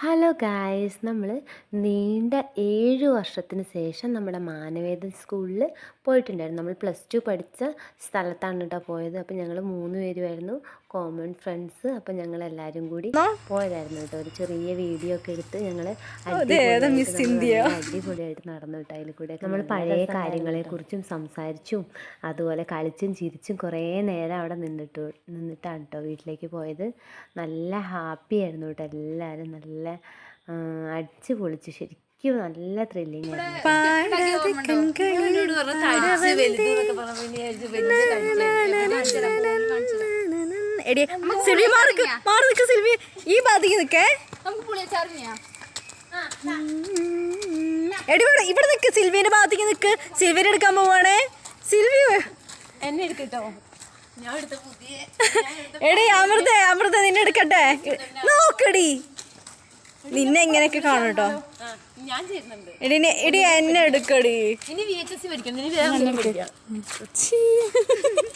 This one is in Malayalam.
ഹലോ ഗായ്സ് നമ്മൾ നീണ്ട ഏഴ് വർഷത്തിന് ശേഷം നമ്മുടെ മാനവേദൻ സ്കൂളിൽ പോയിട്ടുണ്ടായിരുന്നു. നമ്മൾ പ്ലസ് ടു പഠിച്ച സ്ഥലത്താണ് കേട്ടോ പോയത്. അപ്പം ഞങ്ങൾ മൂന്ന് പേരുമായിരുന്നു. കോമൺ ഫ്രണ്ട്സ് അപ്പം ഞങ്ങൾ എല്ലാവരും കൂടി പോയതായിരുന്നു കേട്ടോ ഒരു ചെറിയ വീഡിയോ ഒക്കെ എടുത്ത് ഞങ്ങൾ അടിപൊളിയായിട്ട് നടന്നു കേട്ടോ അതിൽ കൂടെ. നമ്മൾ പഴയ കാര്യങ്ങളെക്കുറിച്ചും സംസാരിച്ചും അതുപോലെ കളിച്ചും ചിരിച്ചും കുറേ നേരം അവിടെ നിന്നിട്ട് നിന്നിട്ടാണ് കേട്ടോ വീട്ടിലേക്ക് പോയത്. നല്ല ഹാപ്പി ആയിരുന്നു കേട്ടോ എല്ലാവരും നല്ല അടിച്ച് പൊളിച്ച് ശരിക്കും നല്ല ത്രില്ലിങ് സിൽവി മാറി ഈ ഭാഗത്തേക്ക് നിക്കേ എടി ഇവിടെ ഇവിടെ നിക്ക് സിൽവിന്റെ ഭാഗത്തേക്ക് നിക്ക്. സിൽവിനെ എടുക്കാൻ പോവാണേ. സിൽവി എന്നെ എടുക്കട്ടോ. ഞാൻ എടുത്ത പുതിയ എടി അമൃത അമൃത നിന്നെ എടുക്കട്ടെ. നോക്കടി നിന്നെ എങ്ങനെയൊക്കെ കാണും കേട്ടോ? ഞാൻ ചെയ്യുന്നുണ്ട്. എടി എന്നെ എടുക്കടി. ഇനി വി എച്ച് എസ് പഠിക്കണം. ഇനി വേറെ ഒന്നും പഠിക്കാം.